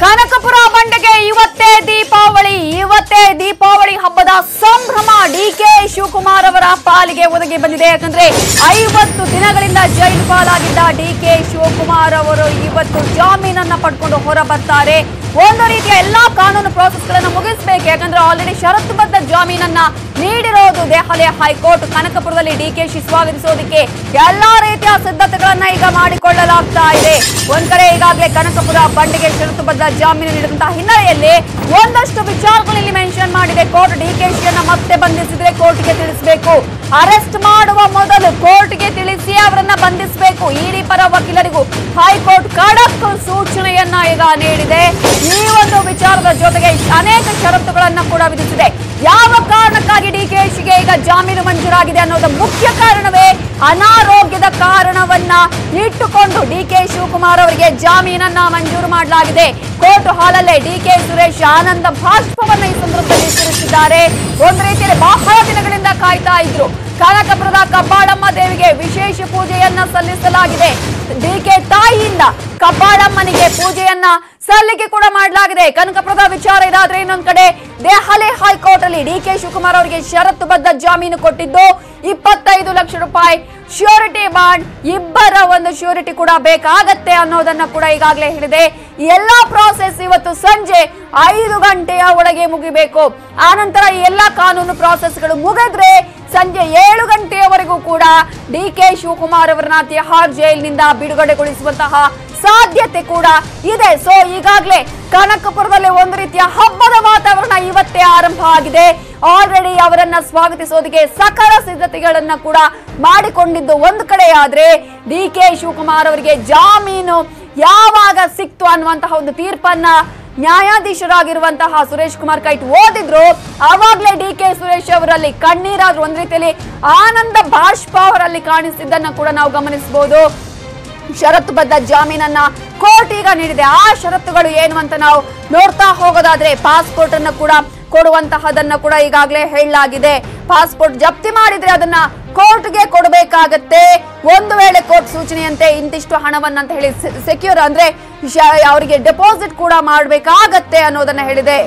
ಕನಕಪುರ ಬಂಡೆಗೆ ಇವತ್ತೇ ದೀಪಾವಳಿ ಇವತ್ತೇ ದೀಪಾವಳಿ ಹಬ್ಬದ ಶಿವಕುಮಾರ್ ಅವರ ಪಾಲಿಗೆ ಒದಗಿ ಬಂದಿದೆ. ಯಾಕಂದ್ರೆ ಐವತ್ತು ದಿನಗಳಿಂದ ಜೈಲು ಪಾಲಾಗಿದ್ದ ಡಿ ಕೆ ಶಿವಕುಮಾರ್ ಅವರು ಇವತ್ತು ಜಾಮೀನನ್ನ ಪಡ್ಕೊಂಡು ಹೊರ ಬರ್ತಾರೆ ಒಂದು ರೀತಿಯ ಎಲ್ಲಾ ಕಾನೂನು ಪ್ರೋಸೆಸ್ ಗಳನ್ನ ಮುಗಿಸಬೇಕು. ಯಾಕಂದ್ರೆ ಆಲ್ರೆಡಿ ಷರತ್ತುಬದ್ಧ ಜಾಮೀನನ್ನ ನೀಡಿರೋದು ದೆಹಲಿ ಹೈಕೋರ್ಟ್. ಕನಕಪುರದಲ್ಲಿ ಡಿಕೆಶಿ ಸ್ವಾಗತಿಸೋದಕ್ಕೆ ಎಲ್ಲಾ ರೀತಿಯ ಸಿದ್ಧತೆಗಳನ್ನ ಈಗ ಮಾಡಿಕೊಳ್ಳಲಾಗ್ತಾ ಇದೆ. ಒಂದ್ ಕಡೆ ಈಗಾಗಲೇ ಕನಕಪುರ ಬಂಡಿಗೆ ಷರತ್ತುಬದ್ಧ ಜಾಮೀನು ನೀಡಿದಂತಹ ಹಿನ್ನೆಲೆಯಲ್ಲಿ ಒಂದಷ್ಟು ವಿಚಾರಗಳಲ್ಲಿ ಮೆನ್ಷನ್ ಮಾಡಿದೆ. ಕೋರ್ಟ್ ಡಿಕೆಶಿಯನ್ನ ಮತ್ತೆ ಬಂಧಿಸಿದ್ರೆ ಕೋರ್ಟ್ಗೆ ತಿಳಿಸಬೇಕು. ಅರೆಸ್ಟ್ ಮಾಡುವ ಮೊದಲು ಕೋರ್ಟ್ಗೆ ತಿಳಿಸಿ ಅವರನ್ನ ಬಂಧಿಸಬೇಕು. ಇಡಿ ಪರ ವಕೀಲರಿಗೂ ಹೈಕೋರ್ಟ್ ಖಡಕ್ ಸೂಚನೆಯನ್ನ ಈಗ ನೀಡಿದೆ. ಈ ಒಂದು ವಿಚಾರದ ಜೊತೆಗೆ ಅನೇಕ ಷರತ್ತುಗಳನ್ನ ಕೂಡ ವಿಧಿಸಿದೆ. ಯಾವ ಕಾರಣಕ್ಕಾಗಿ ಡಿಕೆಶಿಗೆ ಈಗ ಜಾಮೀನು ಮಂಜೂರಾಗಿದೆ ಅನ್ನೋದು ಮುಖ್ಯ ಕಾರಣವೇ ಅನಾರೋಗ್ಯದ ಕಾರಣವನ್ನ ಇಟ್ಟುಕೊಂಡು ಡಿಕೆ ಶಿವಕುಮಾರ್ ಅವರಿಗೆ ಜಾಮೀನನ್ನ ಮಂಜೂರು ಮಾಡಲಾಗಿದೆ. ಕೋರ್ಟ್ ಹಾಲಲ್ಲೇ ಡಿಕೆ ಸುರೇಶ್ ಆನಂದ ಭಾಷ್ಪವನ್ನ ಈ ಸಂದರ್ಭದಲ್ಲಿ ಸುರಿಸಿದ್ದಾರೆ ಒಂದು ರೀತಿಯಲ್ಲಿ ಬಹಳ ದಿನಗಳಿಂದ ಕಾಯ್ತಾ ಇದ್ರು. ಕನಕಪುರದ ಕಬ್ಬಾಳಮ್ಮ ದೇವಿಗೆ ವಿಶೇಷ ಪೂಜೆಯನ್ನ ಸಲ್ಲಿಸಲಾಗಿದೆ. ಡಿಕೆ ತಾಯಿಯಿಂದ ಕಬ್ಬಾಳಮ್ಮನಿಗೆ ಪೂಜೆಯನ್ನ ಸಲ್ಲಿಕೆ ಕೂಡ ಮಾಡಲಾಗಿದೆ. ಕನಕಪುರದ ವಿಚಾರ ಇದಾದ್ರೆ ಇನ್ನೊಂದ್ ಕಡೆ ದೆಹಲಿ ಹೈಕೋರ್ಟ್ ಅಲ್ಲಿ ಡಿಕೆ ಶಿವಕುಮಾರ್ ಅವರಿಗೆ ಷರತ್ತುಬದ್ಧ ಜಾಮೀನು ಕೊಟ್ಟಿದ್ದು ಇಪ್ಪತ್ತೈದು ಲಕ್ಷ ರೂಪಾಯಿ ಶ್ಯೂರಿಟಿ ಬಾಂಡ್, ಇಬ್ಬರ ಒಂದು ಶ್ಯೂರಿಟಿ ಕೂಡ ಬೇಕಾಗತ್ತೆ ಅನ್ನೋದನ್ನ ಕೂಡ ಈಗಾಗಲೇ ಹೇಳಿದೆ. ಎಲ್ಲಾ ಪ್ರಾಸೆಸ್ ಇವತ್ತು ಸಂಜೆ ಐದು ಗಂಟೆಯ ಒಳಗೆ ಮುಗಿಬೇಕು. ಆನಂತರ ಈ ಎಲ್ಲಾ ಕಾನೂನು ಪ್ರಾಸೆಸ್ಗಳು ಮುಗಿದ್ರೆ ಸಂಜೆ ಏಳು ಗಂಟೆಯವರೆಗೂ ಕೂಡ ಡಿ ಕೆ ಶಿವಕುಮಾರ್ ಅವರನ್ನ ತಿಹಾರ್ ಜೈಲಿನಿಂದ ಬಿಡುಗಡೆಗೊಳಿಸುವಂತಹ ಸಾಧ್ಯತೆ ಕೂಡ ಇದೆ. ಸೊ ಈಗಾಗಲೇ ಕನಕಪುರದಲ್ಲಿ ಒಂದು ರೀತಿಯ ಹಬ್ಬದ ವಾತಾವರಣ ಇವತ್ತೇ ಆರಂಭ ಆಗಿದೆ. ಆಲ್ರೆಡಿ ಅವರನ್ನ ಸ್ವಾಗತಿಸೋದಕ್ಕೆ ಸಕಲ ಸಿದ್ಧತೆಗಳನ್ನ ಕೂಡ ಮಾಡಿಕೊಂಡಿದ್ದು ಒಂದು ಕಡೆ ಡಿ ಕೆ ಶಿವಕುಮಾರ್ ಅವರಿಗೆ ಜಾಮೀನು ಯಾವಾಗ ಸಿಕ್ತು ಅನ್ನುವಂತಹ ಒಂದು ತೀರ್ಪನ್ನ ನ್ಯಾಯಾಧೀಶರಾಗಿರುವಂತಹ ಸುರೇಶ್ ಕುಮಾರ್ ಕೈಟ್ ಓದಿದ್ರು. ಅವಾಗ್ಲೇ ಡಿ ಕೆ ಸುರೇಶ್ ಅವರಲ್ಲಿ ಕಣ್ಣೀರಾದ್ರು. ಒಂದ್ ರೀತಿಯಲ್ಲಿ ಆನಂದ ಬಾಷ್ಪ ಅವರಲ್ಲಿ ಕಾಣಿಸಿದ್ದನ್ನ ಕೂಡ ನಾವು ಗಮನಿಸಬಹುದು. ಷರತ್ತುಬದ್ಧ ಜಾಮೀನನ್ನ ಕೋರ್ಟ್ ಈಗ ನೀಡಿದೆ. ಆ ಷರತ್ತುಗಳು ಏನು ಅಂತ ನಾವು ನೋಡ್ತಾ ಹೋಗೋದಾದ್ರೆ ಪಾಸ್ಪೋರ್ಟ್ ಅನ್ನ ಕೂಡ ಕೊಡುವಂತಹದನ್ನ ಕೂಡ ಈಗಾಗಲೇ ಹೇಳಲಾಗಿದೆ. ಪಾಸ್ಪೋರ್ಟ್ ಜಪ್ತಿ ಮಾಡಿದ್ರೆ ಅದನ್ನ ಕೋರ್ಟ್ಗೆ ಕೊಡಬೇಕಾಗತ್ತೆ. ಒಂದು ವೇಳೆ ಕೋರ್ಟ್ ಸೂಚನೆಯಂತೆ ಇಂತಿಷ್ಟು ಹಣವನ್ನ ಅಂತ ಹೇಳಿ ಸೆಕ್ಯೂರ್ ಅಂದ್ರೆ ಅವರಿಗೆ ಡೆಪಾಸಿಟ್ ಕೂಡ ಮಾಡಬೇಕಾಗತ್ತೆ ಅನ್ನೋದನ್ನ ಹೇಳಿದೆ.